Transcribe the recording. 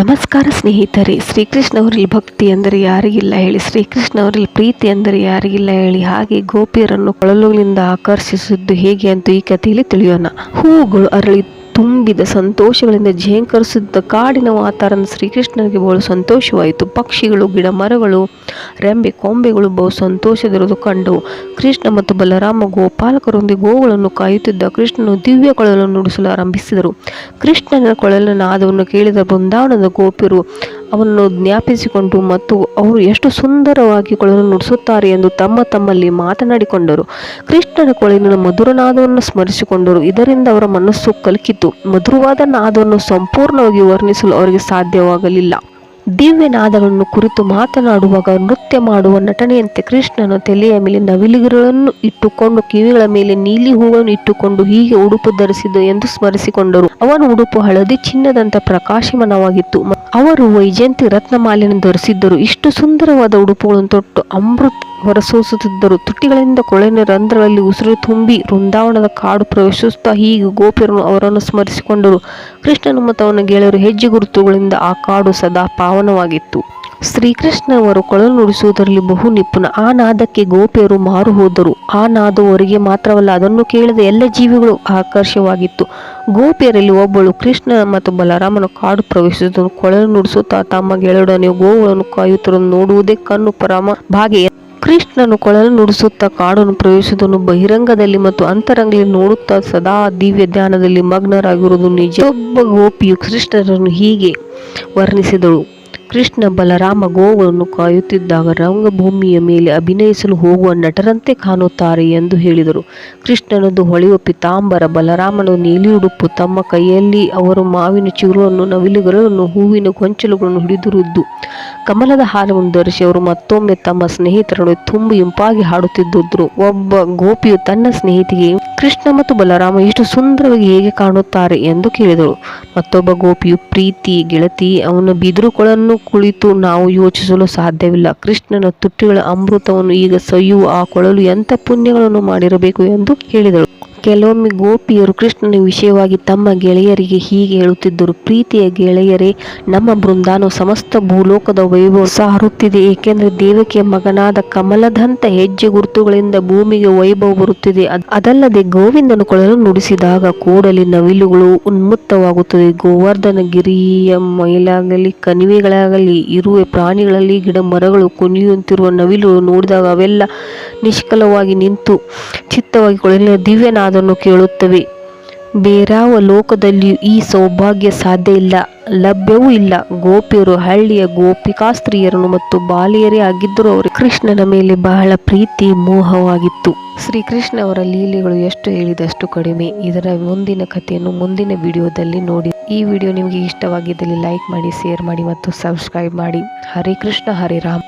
ನಮಸ್ಕಾರ ಸ್ನೇಹಿತರೆ, ಶ್ರೀಕೃಷ್ಣವರಲ್ಲಿ ಭಕ್ತಿ ಅಂದರೆ ಯಾರಿಗಿಲ್ಲ ಹೇಳಿ, ಶ್ರೀಕೃಷ್ಣವರಲ್ಲಿ ಪ್ರೀತಿ ಅಂದರೆ ಯಾರಿಗಿಲ್ಲ ಹೇಳಿ, ಹಾಗೆ ಗೋಪಿಯರನ್ನು ಕೊಳಲುಗಳಿಂದ ಆಕರ್ಷಿಸಿದ್ದು ಹೇಗೆ ಅಂತ ಈ ಕಥೆಯಲ್ಲಿ ತಿಳಿಯೋಣ. ಹೂವುಗಳು ಅರಳಿ ತುಂಬಿದ ಸಂತೋಷಗಳಿಂದ ಝೇಂಕರಿಸಿದ್ದ ಕಾಡಿನ ವಾತಾವರಣ ಶ್ರೀಕೃಷ್ಣನಿಗೆ ಬಹಳ ಸಂತೋಷವಾಯಿತು. ಪಕ್ಷಿಗಳು ಗಿಡ ಮರಗಳು ರೆಂಬೆ, ಕೊಂಬೆಗಳು ಬಹು ಸಂತೋಷದಿರುವುದು ಕಂಡು ಕೃಷ್ಣ ಮತ್ತು ಬಲರಾಮ ಗೋಪಾಲಕರೊಂದಿಗೆ ಗೋವುಗಳನ್ನು ಕಾಯುತ್ತಿದ್ದ ಕೃಷ್ಣನು ದಿವ್ಯ ಕೊಳಲನ್ನು ನುಡಿಸಲು ಆರಂಭಿಸಿದರು. ಕೃಷ್ಣನ ಕೊಳಲಿನ ನಾದವನ್ನು ಕೇಳಿದ ಬೃಂದಾವನದ ಗೋಪಿಯರು ಅವನನ್ನು ಜ್ಞಾಪಿಸಿಕೊಂಡು ಮತ್ತು ಅವರು ಎಷ್ಟು ಸುಂದರವಾಗಿ ಕೊಳಲು ನುಡಿಸುತ್ತಾರೆ ಎಂದು ತಮ್ಮ ತಮ್ಮಲ್ಲಿ ಮಾತನಾಡಿಕೊಂಡರು. ಕೃಷ್ಣನ ಕೊಳಲಿನ ಮಧುರನಾದವನ್ನು ಸ್ಮರಿಸಿಕೊಂಡರು. ಇದರಿಂದ ಅವರ ಮನಸ್ಸು ಕಲಕಿತು. ಮಧುರವಾದ ನಾದವನ್ನು ಸಂಪೂರ್ಣವಾಗಿ ವರ್ಣಿಸಲು ಅವರಿಗೆ ಸಾಧ್ಯವಾಗಲಿಲ್ಲ. ದಿವ್ಯ ನಾದಗಳನ್ನು ಕುರಿತು ಮಾತನಾಡುವಾಗ ನೃತ್ಯ ಮಾಡುವ ನಟನೆಯಂತೆ ಕೃಷ್ಣನು ತಲೆಯ ಮೇಲೆ ನವಿಲುಗಳನ್ನು ಇಟ್ಟುಕೊಂಡು ಕಿವಿಗಳ ಮೇಲೆ ನೀಲಿ ಹೂವನ್ನು ಇಟ್ಟುಕೊಂಡು ಹೀಗೆ ಉಡುಪು ಧರಿಸಿದ್ದು ಎಂದು ಸ್ಮರಿಸಿಕೊಂಡರು. ಅವನ ಉಡುಪು ಹಳದಿ, ಚಿನ್ನದಂತ ಪ್ರಕಾಶಮಾನವಾಗಿತ್ತು. ಅವರು ವೈಜಯಂತಿ ರತ್ನಮಾಲೆಯನ್ನು ಧರಿಸಿದ್ದರು. ಇಷ್ಟು ಸುಂದರವಾದ ಉಡುಪುಗಳನ್ನು ತೊಟ್ಟು ಅಮೃತ್ ಹೊರಸೂಸುತ್ತಿದ್ದರು. ತುಟಿಗಳಿಂದ ಕೊಳೆನ ರಂಧ್ರಗಳಲ್ಲಿ ಉಸಿರು ತುಂಬಿ ವೃಂದಾವನದ ಕಾಡು ಪ್ರವೇಶಿಸುತ್ತಾ ಹೀಗೆ ಗೋಪಿಯರನ್ನು ಅವರನ್ನು ಸ್ಮರಿಸಿಕೊಂಡರು. ಕೃಷ್ಣನು ಮತ್ತು ಅವನ ಗೆಳೆಯರು ಹೆಜ್ಜೆ ಗುರುತುಗಳಿಂದ ಆ ಕಾಡು ಸದಾ ಪಾವನವಾಗಿತ್ತು ಶ್ರೀಕೃಷ್ಣವರು ಕೊಳಲು ನುಡಿಸುವುದರಲ್ಲಿ ಬಹು ನಿಪುಣ. ಆ ನಾದಕ್ಕೆ ಗೋಪಿಯರು ಮಾರು ಹೋದರು. ಆ ನಾದವರಿಗೆ ಮಾತ್ರವಲ್ಲ, ಅದನ್ನು ಕೇಳಿದ ಎಲ್ಲ ಜೀವಿಗಳು ಆಕರ್ಷವಾಗಿತ್ತು. ಗೋಪಿಯರಲ್ಲಿ ಒಬ್ಬಳು ಕೃಷ್ಣ ಮತ್ತು ಬಲರಾಮನ ಕಾಡು ಪ್ರವೇಶಿಸಿದನು. ಕೊಳಲು ನುಡಿಸುತ್ತಾ ತಮ್ಮ ಗೆಳೆಯೊಡನೆ ಗೋವುಗಳನ್ನು ಕಾಯುತ್ತಿರುವುದು ನೋಡುವುದೇ ಕಣ್ಣು ಪರಮ ಭಾಗೆಯ. ಕೃಷ್ಣನು ಕೊಳಲು ನುಡಿಸುತ್ತಾ ಕಾಡನ್ನು ಪ್ರವೇಶಿಸುವುದನ್ನು ಬಹಿರಂಗದಲ್ಲಿ ಮತ್ತು ಅಂತರಂಗದಲ್ಲಿ ನೋಡುತ್ತಾ ಸದಾ ದಿವ್ಯ ಧ್ಯಾನದಲ್ಲಿ ಮಗ್ನರಾಗಿರುವುದು ನಿಜ. ಒಬ್ಬ ಗೋಪಿಯು ಕೃಷ್ಣರನ್ನು ಹೀಗೆ ವರ್ಣಿಸಿದಳು. ಕೃಷ್ಣ ಬಲರಾಮ ಗೋವನ್ನು ಕಾಯುತ್ತಿದ್ದಾಗ ರಂಗಭೂಮಿಯ ಮೇಲೆ ಅಭಿನಯಿಸಲು ಹೋಗುವ ನಟರಂತೆ ಕಾಣುತ್ತಾರೆ ಎಂದು ಹೇಳಿದರು. ಕೃಷ್ಣನದು ಹೊಳೆಯುವ ಪಿತಾಂಬರ ಬಲರಾಮನು ನೀಲಿ ಉಡುಪು ತಮ್ಮ ಕೈಯಲ್ಲಿ, ಅವರು ಮಾವಿನ ಚಿಗುರನ್ನು ನವಿಲುಗಳನ್ನು, ಹೂವಿನ ಗೊಂಚಲುಗಳನ್ನು ಹಿಡಿದಿರುವುದು. ಕಮಲದ ಹಾರವನ್ನು ಧರಿಸಿ ಅವರು ಮತ್ತೊಮ್ಮೆ ತಮ್ಮ ಸ್ನೇಹಿತರನ್ನು ತುಂಬಿ ಇಂಪಾಗಿ ಹಾಡುತ್ತಿದ್ದರು ಒಬ್ಬ ಗೋಪಿಯು ತನ್ನ ಸ್ನೇಹಿತಿಗೆ, ಕೃಷ್ಣ ಮತ್ತು ಬಲರಾಮ ಎಷ್ಟು ಸುಂದರವಾಗಿ ಹೇಗೆ ಕಾಣುತ್ತಾರೆ ಎಂದು ಕೇಳಿದಳು. ಮತ್ತೊಬ್ಬ ಗೋಪಿಯು ಪ್ರೀತಿ, ಗೆಳತಿ, ಅವನ ಬಿದಿರುಗಳನ್ನು ಕುಳಿತು ನಾವು ಯೋಚಿಸಲು ಸಾಧ್ಯವಿಲ್ಲ. ಕೃಷ್ಣನ ತುಟ್ಟಿಗಳ ಅಮೃತವನ್ನು ಈಗ ಸೊಯ್ಯುವ, ಆ ಕೊಳಲು ಎಂಥ ಪುಣ್ಯಗಳನ್ನು ಮಾಡಿರಬೇಕು ಎಂದು ಹೇಳಿದಳು ಕೆಲವೊಮ್ಮೆ ಗೋಪಿಯರು ಕೃಷ್ಣನ ವಿಷಯವಾಗಿ ತಮ್ಮ ಗೆಳೆಯರಿಗೆ ಹೀಗೆ ಹೇಳುತ್ತಿದ್ದರು, ಪ್ರೀತಿಯ ಗೆಳೆಯರೇ, ನಮ್ಮ ಬೃಂದಾನು ಸಮಸ್ತ ಭೂಲೋಕದ ವೈಭವ ಸಾರುತ್ತಿದೆ, ಏಕೆಂದರೆ ದೇವಕಿಯ ಮಗನಾದ ಕಮಲದಂತ ಹೆಜ್ಜೆ ಗುರುತುಗಳಿಂದ ಭೂಮಿಗೆ ವೈಭವ ಬರುತ್ತಿದೆ. ಅದ್- ಅದಲ್ಲದೆ ಗೋವಿಂದನು ಕೊಳಲು ನುಡಿಸಿದಾಗ ಕೂಡಲಿ ನವಿಲುಗಳು ಉನ್ಮುಕ್ತವಾಗುತ್ತದೆ ಗೋವರ್ಧನ ಗಿರಿಯ ಮೈಲಾಗಲಿ, ಕಣಿವೆಗಳಾಗಲಿ, ಇರುವೆ ಪ್ರಾಣಿಗಳಲ್ಲಿ ಗಿಡ ಮರಗಳು ಕುಣಿಯುತ್ತಿರುವ ನವಿಲು ನೋಡಿದಾಗ ಅವೆಲ್ಲ ನಿಷ್ಕಲವಾಗಿ ನಿಂತು ಚಿತ್ತವಾಗಿ ಕೊಳಲಿನ ದಿವ್ಯನಾದನ್ನು ಕೇಳುತ್ತವೆ. ಬೇರಾವ ಲೋಕದಲ್ಲಿಯೂ ಈ ಸೌಭಾಗ್ಯ ಸಾಧ್ಯ ಇಲ್ಲ, ಲಭ್ಯವೂ ಇಲ್ಲ. ಗೋಪಿಯರು ಹಳ್ಳಿಯ ಗೋಪಿಕಾ ಸ್ತ್ರೀಯರನ್ನು ಮತ್ತು ಬಾಲಿಯರೇ ಆಗಿದ್ದರೂ ಅವರು ಕೃಷ್ಣನ ಮೇಲೆ ಬಹಳ ಪ್ರೀತಿ ಮೋಹವಾಗಿತ್ತು. ಶ್ರೀಕೃಷ್ಣ ಅವರ ಲೀಲೆಗಳು ಎಷ್ಟು ಹೇಳಿದಷ್ಟು ಕಡಿಮೆ. ಇದರ ಮುಂದಿನ ಕಥೆಯನ್ನು ಮುಂದಿನ ವಿಡಿಯೋದಲ್ಲಿ ನೋಡಿ. ಈ ವಿಡಿಯೋ ನಿಮಗೆ ಇಷ್ಟವಾಗಿದ್ದಲ್ಲಿ ಲೈಕ್ ಮಾಡಿ, ಶೇರ್ ಮಾಡಿ ಮತ್ತು ಸಬ್ಸ್ಕ್ರೈಬ್ ಮಾಡಿ. ಹರೇ ಕೃಷ್ಣ, ಹರೇ ರಾಮ್.